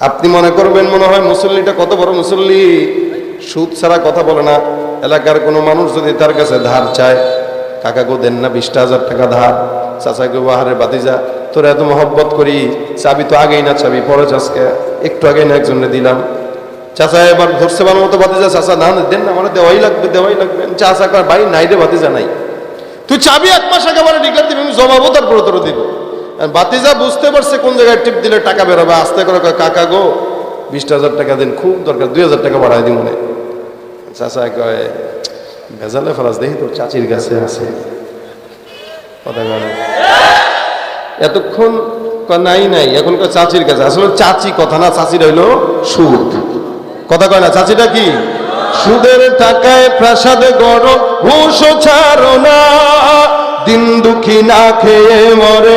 আপনি মনে করবেন মনে হয় মুসল্লিটা কত বড় মুসল্লি? সুদ ছাড়া কথা বলে না। এলাকার কোনো মানুষ যদি তার কাছে ধার চায়, কাকা গো, দেন না বিশটা হাজার টাকা ধার। চাচা গো, বাহারে বাতিজা তোর এত মহব্বত করি। চাবি তো আগেই না, চাবি পরে চাষকে একটু আগে না একজনে দিলাম। চাচা এবার ধরছে বানো মতো বাতিজা চাচা, না দেন না আমার দেওয়াই লাগবে দেওয়াই লাগবে। চাচা, কার বাড়ি নাই রে বাতিজা নাই। তুই চাবি এক মাস আগে আমার ডিক্লার দিবি, আমি জমাবো তারপরে তোর দিব। বাতিজা বুঝতে পারছে কোন জায়গায় টিপ দিলে টাকা বেরোবে। আস্তে করে কাকা গো বিশটা হাজার টাকা দিন, খুব দরকার, দুই হাজার টাকা বাড়াই দিই মনে। চাচা কয়, ভেজালে ফরাজ দেখি তোর চাচির কাছে আছে। কথা না। এতক্ষণ নাই নাই। এখন চাচির কাছে। আসলে চাচি কথা না, চাচির হইল সুদ। কথা কয় না, চাচিটা কি? সুদের টাকায় প্রাসাদে গড়, হুঁশ ছাড়ো না। দিন দুঃখী না খেয়ে মরে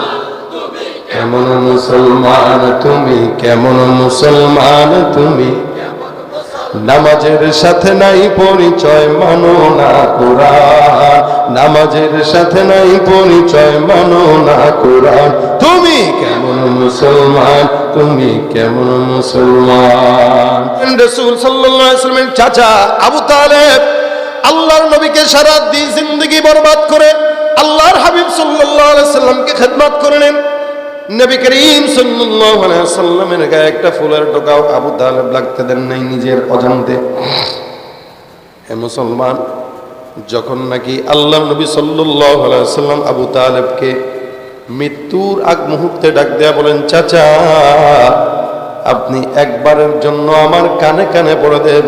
কেমন মুসলমান তুমি? কেমন মুসলমান তুমি? নামাজের সাথে নাই পরিচয়, মানো না কোরআন। নামাজের সাথে নাই পরিচয়, মানো না কোরআন। তুমি কেমন মুসলমান? তুমি কেমন মুসলমান? রসুল সাল্লামের চাচা আবু তালেব আল্লাহর নবীকে সারা দিন জিন্দগি বরবাদ করে আল্লাহর হাবিব সাল্লাহ সাল্লামকে খেদমত করে নেন। নবী করিম সাল্লামের গায়ে একটা ফুলের টোকাও আবু তালেব লাগতে দেন নাই নিজের অজান্তে। হে মুসলমান, যখন নাকি আল্লাহ নবী সাল্লাম আবু তালেবকে মৃত্যুর আগ মুহূর্তে ডাক দেয়া বলেন, চাচা, আপনি একবারের জন্য আমার কানে কানে পড়ে দেন।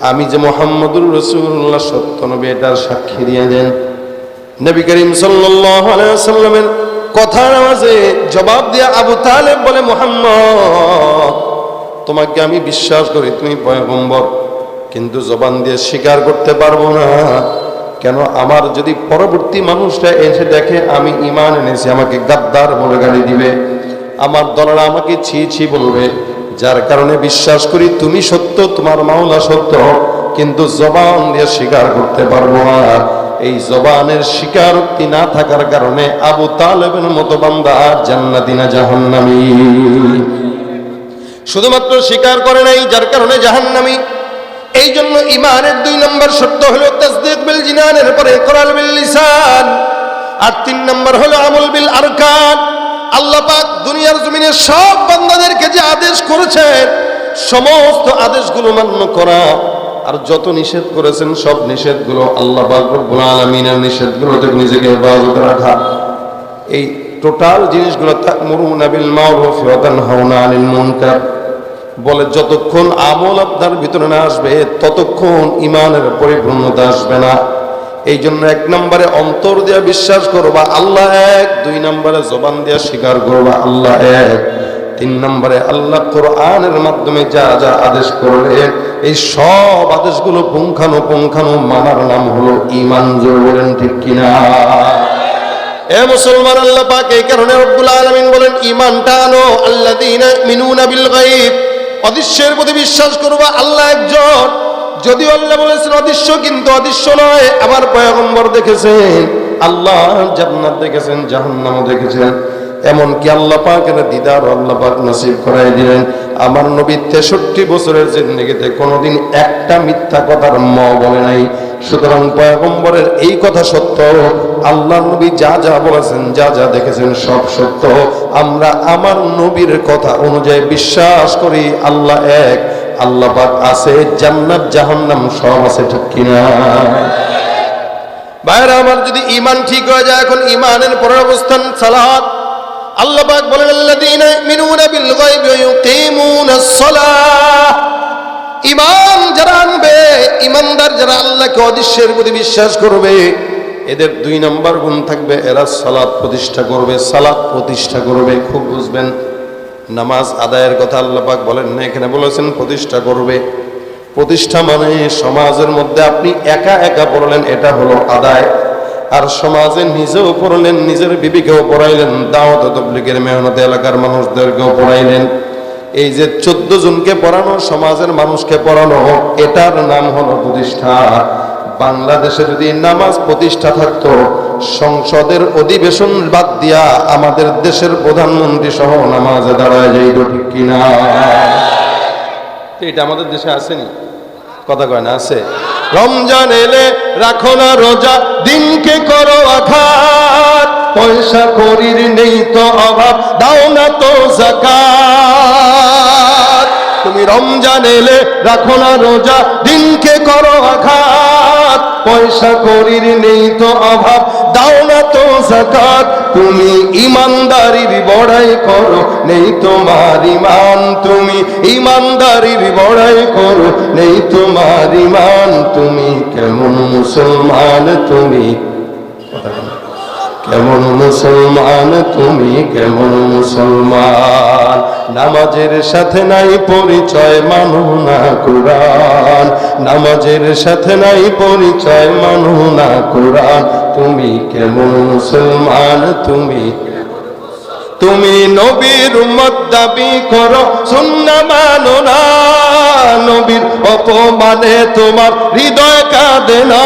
আমি যে মোহাম্মদুর রসুল্লাহ সত্য নবী এটার সাক্ষী দিয়ে দেন। নবী করিম সাল্লাল্লাহু আলাইহি সাল্লামের কথার আওয়াজে জবাব দিয়া আবু তালেব বলে, মোহাম্মদ, তোমাকে আমি বিশ্বাস করি, তুমি পয়গম্বর। কিন্তু জবান দিয়ে স্বীকার করতে পারব না। কেন আমার যদি পরবর্তী মানুষটা এসে দেখে, আমি ইমান এনেছি, আমাকে গাদ্দার বলে গালি দিবে। আমার দলরা আমাকে ছি ছি বলবে। যার কারণে বিশ্বাস করি, তুমি সত্য, তোমার মাওলা সত্য। কিন্তু জবান দিয়ে স্বীকার করতে পারব না। এই জবানের স্বীকারোক্তি না থাকার কারণে আবু তালেবের মতো বান্দা আর জান্নাতি না জাহান্নামী। শুধুমাত্র স্বীকার করে নাই, যার কারণে জাহান্নামী। এই জন্য ইমানের দুই নম্বর সত্য হলো তাসদিক বিল জিনানের পরে ইকরার বিল লিসান। আর তিন নম্বর হলো আমল বিল আরকান। আল্লাহ পাক দুনিয়ার জমিনে সব বান্দাদেরকে যে আদেশ করেছেন, সমস্ত আদেশগুলো মান্য করা। আর যত নিষেধ করেছেন, সব নিষেধগুলো আল্লাহ পাক রব্বুল আলামিনের নিষেধগুলো থেকে নিজেকে হেফাজত রাখা। এই টোটাল জিনিসগুলো তা'মুরুনা বিল মারুফ তানহাউনা আনিল মুনকার। বলে, যতক্ষণ আমল আপনার ভিতরে না আসবে, ততক্ষণ ইমানের পরিপূর্ণতা আসবে না। এই জন্য এক নম্বরে অন্তর দিয়া বিশ্বাস করবা, আল্লাহ এক। দুই নম্বরে জবান দিয়া স্বীকার করবা, আল্লাহ এক। তিন নম্বরে, আল্লাহ কোরআনের মাধ্যমে যা যা আদেশ করলেন, এই সব আদেশগুলো পুঙ্খানো পুঙ্খানো মানার নাম হলো ইমান জোর বলেন ঠিক কিনা? এ মুসলমান আল্লাহ পাক, এই কারণে রব্বুল আলামিন বলেন, ঈমানটা আনো, আল্লাযীনা মিনুনা বিল গায়ব। অদৃশ্যের প্রতি বিশ্বাস করবা আল্লাহ একজন। যদিও আল্লাহ বলেছেন, অদৃশ্য কিন্তু অদৃশ্য নয়। আমার পয়গম্বর দেখেছেন, আল্লাহ জান্নাত দেখেছেন জাহান্নাম দেখেছেন। এমনকি আল্লাহ পাকের দিদার আল্লাহ পাক নসিব করাই দিলেন। আমার নবী তেষট্টি বছরের জিন্দগিতে কোনোদিন একটা মিথ্যা কথার ম বলে নাই। সুতরাং পয়গম্বরের এই কথা সত্য। আল্লাহ নবী যা যা বলেছেন, যা যা দেখেছেন সব সত্য। আমরা আমার নবীর কথা অনুযায়ী বিশ্বাস করি, আল্লাহ এক। আল্লাহ পাক আছে, জান্নাত, জাহান্নাম সব আছে, ঠিক কিনা? ভাইরা, আমার যদি ইমান ঠিক হয়ে যায়, এখন ইমানের পরের অবস্থান সালাত আল্লাহ পাক বলেন, আল্লাযীনা মিনুনা বিল গায়বি ওয়া ইউকিমুনাস সালাহ। ইমান যারা আনবে ইমানদার যারা আল্লাহকে অদৃশ্যের প্রতি বিশ্বাস করবে, এদের দুই নম্বর গুণ থাকবে, এরা সালাদ প্রতিষ্ঠা করবে সালাদ প্রতিষ্ঠা করবে, খুব বুঝবেন। নামাজ আদায়ের কথা আল্লাহ পাক বলেন না, এখানে বলেছেন প্রতিষ্ঠা করবে। প্রতিষ্ঠা মানে সমাজের মধ্যে আপনি একা একা পড়লেন, এটা হলো আদায়। আর সমাজে নিজেও পড়লেন, নিজের বিবিকেও পড়াইলেন, দাওয়াত তবলিগের মেহনত এলাকার মানুষদেরকেও পড়াইলেন। এই যে চোদ্দ জনকে পড়ানো, সমাজের মানুষকে পড়ানো, এটার নাম হলো প্রতিষ্ঠা। বাংলাদেশে যদি নামাজ প্রতিষ্ঠা থাকতো, সংসদের অধিবেশন বাদ দিয়া আমাদের দেশের প্রধানমন্ত্রী সহ নামাজে দাঁড়ায় যাইত ঠিক কিনা? এটা আমাদের দেশে আসেনি? কথা কয় না, আছে? রমজান এলে রাখো না রোজা, দিনকে করো আঘাত। পয়সা করির নেই তো অভাব, দাও না তো জাকাত। তুমি রমজান এলে রাখো না রোজা, দিনকে করো আঘাত। পয়সা করির নেই তো অভাব, দাও না তো জাকাত। তুমি ইমানদারির বড়াই করো, নেই তোমার ইমান। তুমি ইমানদারির বড়াই করো, নেই তোমার ইমান। তুমি কেমন মুসলমান, তুমি কেমন মুসলমান, তুমি কেমন মুসলমান? নামাজের সাথে নাই পরিচয়, মানো না কোরআন। নামাজের সাথে নাই পরিচয়, মানো না কোরআন। তুমি কেমন মুসলমান, তুমি তুমি নবীর উম্মত দাবি করো, সুন্না মানো না। নবীর অপমানে তোমার হৃদয় কাঁদে না।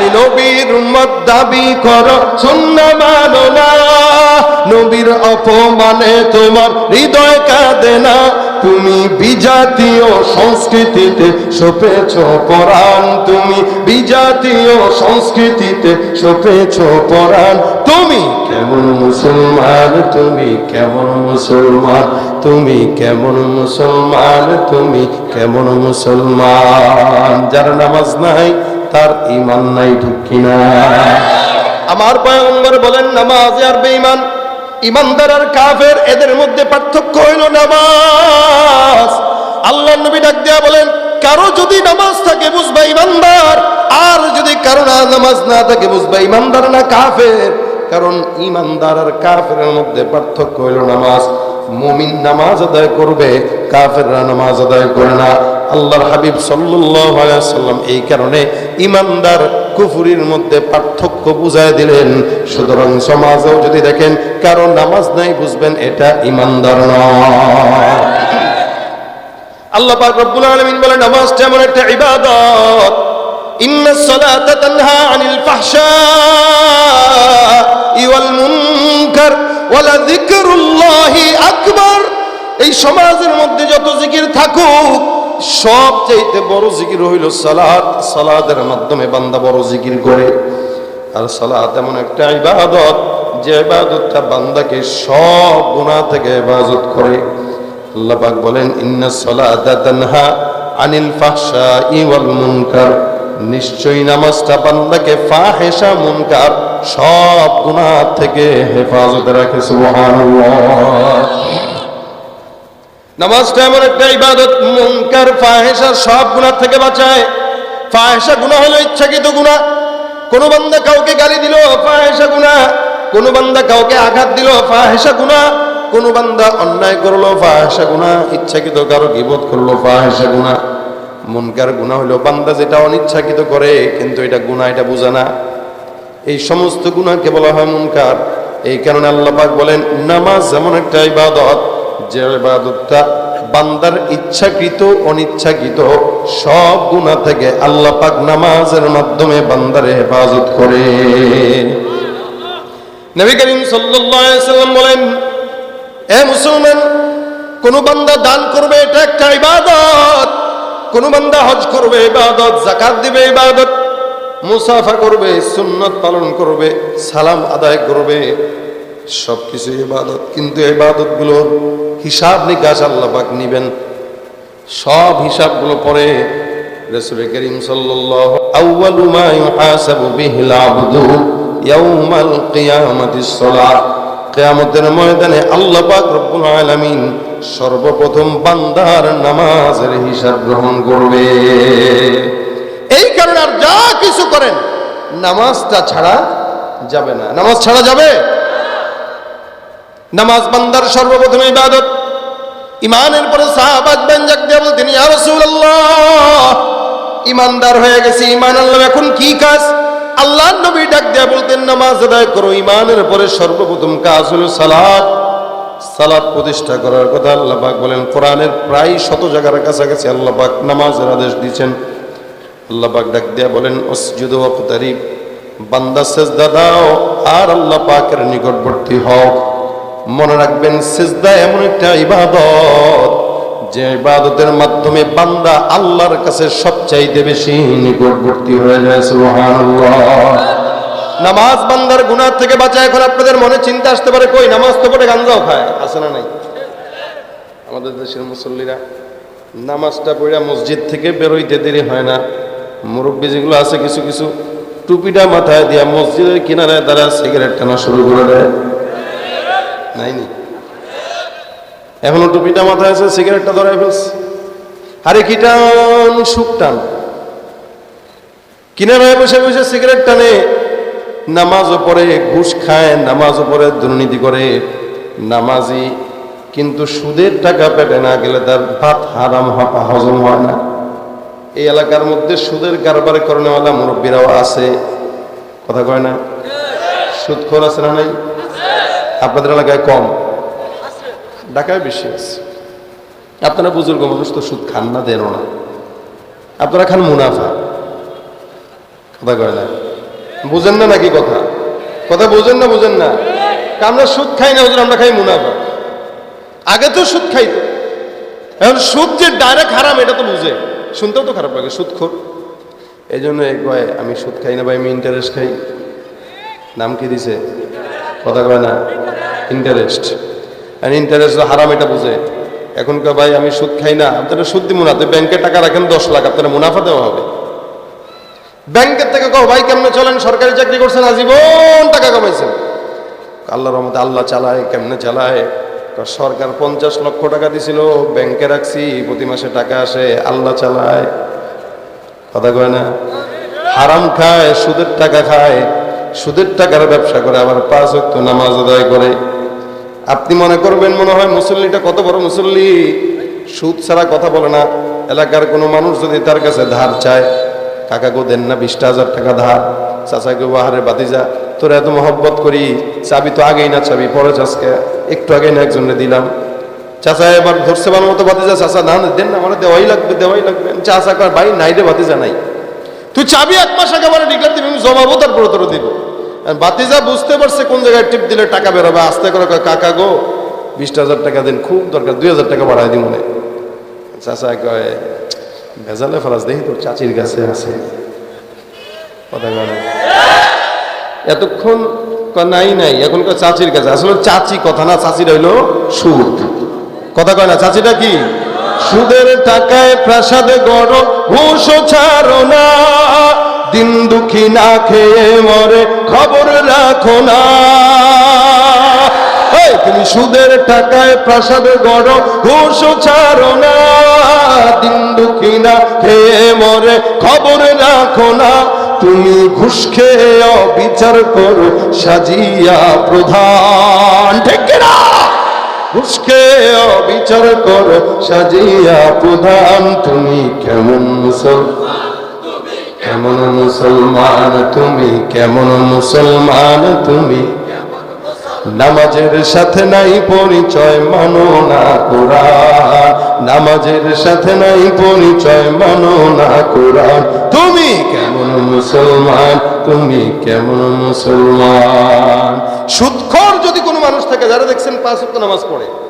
তুমি নবীর উম্মত দাবি করো মানো না। নবীর অপমানে তোমার হৃদয় কাঁদে না। তুমি বিজাতীয় সংস্কৃতিতে সপেছ পরাণ। তুমি বিজাতীয় সংস্কৃতিতে সপেছ পরাণ। তুমি কেমন মুসলমান, তুমি কেমন মুসলমান, তুমি কেমন মুসলমান, তুমি কেমন মুসলমান। যার নামাজ নাই তার ইমান নাই ঠিক কিনা? আমার পয়গম্বর বলেন, নামাজ আর বেঈমান ইমানদার আর কাফের, এদের মধ্যে পার্থক্য হইল নামাজ। আল্লাহ নবী ডাক দেয়া বলেন, কারও যদি নামাজ থাকে বুঝবা ইমানদার আর যদি কারও না নামাজ না থাকে বুঝবা ইমানদার না কাফের, কারণ ইমানদার আর কাফের মধ্যে পার্থক্য হইল নামাজ। মুমিন নামাজ আদায় করবে, কাফেররা নামাজ আদায় করে না। আল্লাহর হাবিব সাল্লাল্লাহু আলাইহি সাল্লাম এই কারণে ইমানদার কুফুরির মধ্যে পার্থক্য বুঝায় দিলেন। সুতরাং সমাজেও যদি দেখেন কারও নামাজ নাই বুঝবেন, এটা ইমানদার নয়। আল্লাহ পাক রব্বুল আলামিন বলেন নামাজটা এমন একটা ইবাদত ইন্নাস সালাতা তানহা আনিল ফাহশাই ওয়াল মুনকার। ওয়ালা এই সমাজের মধ্যে যত জিকির থাকুক সব চাইতে বড় জিকির হইল সালাদ। সালাদের মাধ্যমে বান্দা বড় জিকির করে। আর সালাত এমন একটা ইবাদত, যে ইবাদতটা বান্দাকে সব গুণা থেকে হেফাজত করে। আল্লাহ পাক বলেন, ইন্না সালাতা তানহা আনিল ফাহশাই ওয়াল মুনকার। নিশ্চয়ই নামাজটা বান্দাকে ফাহেসা মুনকার, সব গুনাহ থেকে হেফাজতে রাখে, সুবহানাল্লাহ। নামাজটা এমন একটা ইবাদত, মুনকার ফাহেসা সব গুনাহ থেকে বাঁচায়। ফাহেসা গুনাহ হলো ইচ্ছাকৃত গুনাহ। কোন বান্দা কাউকে গালি দিল ফাহেসা গুনাহ। কোন বান্দা কাউকে আঘাত দিল ফাহেসা গুনাহ। কোন বান্দা অন্যায় করল ফাহেসা গুনাহ। ইচ্ছাকৃত কারও গিবত করল ফাহেসা গুনাহ। মুনকার গুনাহ হলো বান্দা যেটা অনিচ্ছাকৃত করে, কিন্তু এটা গুনাহ, এটা বোঝে না। এই সমস্ত গুনাহকে বলা হয় মুনকার। এই কারণে আল্লাহ পাক বলেন, নামাজ যেমন একটা ইবাদত, যে ইবাদতটা বান্দার ইচ্ছাকৃত, অনিচ্ছাকৃত সব গুনাহ থেকে আল্লাহ পাক নামাজের মাধ্যমে বান্দারে হেফাজত করে। নবী করিম সাল্লাম বলেন, এ মুসলমান, কোন বান্দা দান করবে, এটা একটা ইবাদত। কোন বান্দা হজ করবে, ইবাদত জাকাত দিবে, ইবাদত, মুসাফা করবে, সুন্নত পালন করবে, সালাম আদায় করবে, সবকিছু ইবাদত। কিন্তু ইবাদতগুলোর হিসাব নিকাশ আল্লাহ পাক নিবেন। সব হিসাবগুলো পরে রাসূল করিম সাল্লাল্লাহু আউয়ালু মা ইউহাসাবু বিহিল আবদু ইয়াউমাল কিয়ামাতিস সালাহ। কিয়ামতের ময়দানে আল্লাহ পাক রব্বুল আলামিন সর্বপ্রথম বান্দার নামাজের হিসাব গ্রহণ করবে। এই কারণে আর যা কিছু করেন, নামাজটা ছাড়া যাবে না। নামাজ ছাড়া যাবে? নামাজ বান্দার সর্বপ্রথম ইবাদত। ইমানের পরে বলতেন ইমানদার হয়ে গেছে ইমান আল্লাহ এখন কি কাজ? আল্লাহ নবী ডাক দিয়ে বলতেন, নামাজ আদায় করো ইমানের পরে সর্বপ্রথম কাজ হলো সালাত। সালাত প্রতিষ্ঠা করার কথা আল্লাহ পাক বলেন, কোরআনের প্রায় শত জায়গার কাছাকাছি আল্লাহ পাক নামাজের আদেশ দিয়েছেন। আল্লাহ পাক ডাক দিয়া বলেন, অসজুদ বান্দা সেজদা দাও আর আল্লাহ পাকের নিকটবর্তী হও। মনে রাখবেন, সেজদা এমন একটা ইবাদত, যে ইবাদতের মাধ্যমে বান্দা আল্লাহর কাছে সবচাইতে বেশি নিকটবর্তী হয়ে যায়, সুবহানাল্লাহ। নামাজ বান্দার গুনাহ থেকে বাঁচায়, এখন আপনাদের মনে চিন্তা আসতে পারে, কই, নামাজ তো পড়ে গাঞ্জাও খায়, আছে না নাই? আমাদের দেশের মুসল্লিরা নামাজটা পড়ে মসজিদ থেকে বেরোইতে দেরি হয় না। মুরব্বী যেগুলো আছে, কিছু কিছু টুপিটা মাথায় দিয়া মসজিদের কিনারায় তারা সিগারেট টানা শুরু করে দেয়। নাইনি এখনও টুপিটা মাথায় আছে, সিগারেটটা ধরাই ফেলছে। আরে কি টান, সুখ টান। কিনারায় বসে বসে সিগারেট টানে নামাজও পড়ে, ঘুষ খায়, নামাজও পড়ে, দুর্নীতি করে। নামাজি কিন্তু সুদের টাকা পেটে না গেলে তার ভাত হারাম হজম হয় না। এই এলাকার মধ্যে সুদের কারবার করেনেওয়ালা মুরব্বীরাও আছে। কথা কয় না? সুদখোর আছে না নাই? আপনাদের এলাকায় কম? ঢাকায় বেশি আছে। আপনারা বুজুর্গ মানুষ তো সুদ খান না দেন না। আপনারা খান মুনাফা। কথা কয় না? বুঝেন না নাকি কথা? কথা বুঝেন না বুঝেন না। আমরা সুদ খাই না আমরা খাই মুনাফা। আগে তো সুদ খাই। এখন সুদ যে ডাইরেক্ট হারাম, এটা তো বুঝে। শুনতেও তো খারাপ লাগে সুদ খোর এই জন্য কয়, আমি সুদ খাই না ভাই, আমি ইন্টারেস্ট খাই। নাম কি দিছে? কথা কয় না। ইন্টারেস্ট আর ইন্টারেস্ট হারাম, এটা বুঝে। এখন কয়, ভাই, আমি সুদ খাই না। আপনারা সুদ দিব না ব্যাংকে টাকা রাখেন দশ লাখ, আপনারা মুনাফা দেওয়া হবে। ব্যাংকের থেকে কও, ভাই, কেমনে চলেন? সরকারি চাকরি করছেন, আজীবন টাকা কামাইছেন। আল্লাহর রহমতে আল্লাহ চালায়, কেমনে চালায়? সরকার পঞ্চাশ লক্ষ টাকা দিছিল, ব্যাংকে রাখছি, প্রতি মাসে টাকা আসে, আল্লাহ চালায়। কথা কয় না? হারাম খায়, সুদের টাকা খায়, সুদের টাকার ব্যবসা করে, আবার পাঁচ ওয়াক্ত নামাজ আদায় করে। আপনি মনে করবেন, মনে হয় মুসল্লিটা কত বড় মুসল্লি? সুদ ছাড়া কথা বলে না। এলাকার কোনো মানুষ যদি তার কাছে ধার চায় কাকাকে দেন না বিশটা হাজার টাকা ধার। চাচাকে বাহারে বাতিজা, তোর এত মহব্বত করি, চাবি তো আগেই না চাবি পরে চাষকে একটু আগেই না একজনে দিলাম। চাচা এবার ধরছে বানো মতো বাতিজা, চাচা না, দেন না, আমার দেওয়াই লাগবে দেওয়াই লাগবে। চাচা কর ভাই নাই রে বাতিজা, নাই। তুই চাবি এক মাস আমার ডিক্লার দিবি আমি জমাবো তারপরে তোর দিব। বাতিজা বুঝতে পারছে কোন জায়গায় টিপ দিলে টাকা বেরোবে, আস্তে করে কাকা গো, বিশটা হাজার টাকা দিন, খুব দরকার, দুই হাজার টাকা বাড়াই দিই মনে চাচা কয় ভেজালে ফরাজ দেখি তোর চাচির কাছে আছে। এতক্ষণ নাই নাই, এখন চাচির কাছে। আসলে চাচি কথা না, চাচির হইল সুদ। কথা কয় না, চাচিটা কি? সুদের টাকায় প্রাসাদে গড় ঘুষ ছাড়ো না দিন দুঃখী না খেয়ে মরে, খবর রাখো না। তুমি সুদের টাকায় প্রাসাদে গড় ঘুষ ছাড়ো না দিন দুঃখী না খেয়ে মরে খবর রাখো না। তুমি ঘুষ খেয়ে বিচার করো, সাজিয়া প্রধান। ঠিক না? ঘুষকে বিচার করো, সাজিয়া প্রধান। তুমি কেমন মুসলমান? কেমন মুসলমান? তুমি কেমন মুসলমান? তুমি নামাজের সাথে নাই পরিচয়, মানো না কোরআন। নামাজের সাথে নাই পরিচয়, মানো না কোরআন। তুমি কেমন মুসলমান? তুমি কেমন মুসলমান? সুৎখর যদি কোনো মানুষ থাকে, যারা দেখছেন পাঁচ নামাজ পড়ে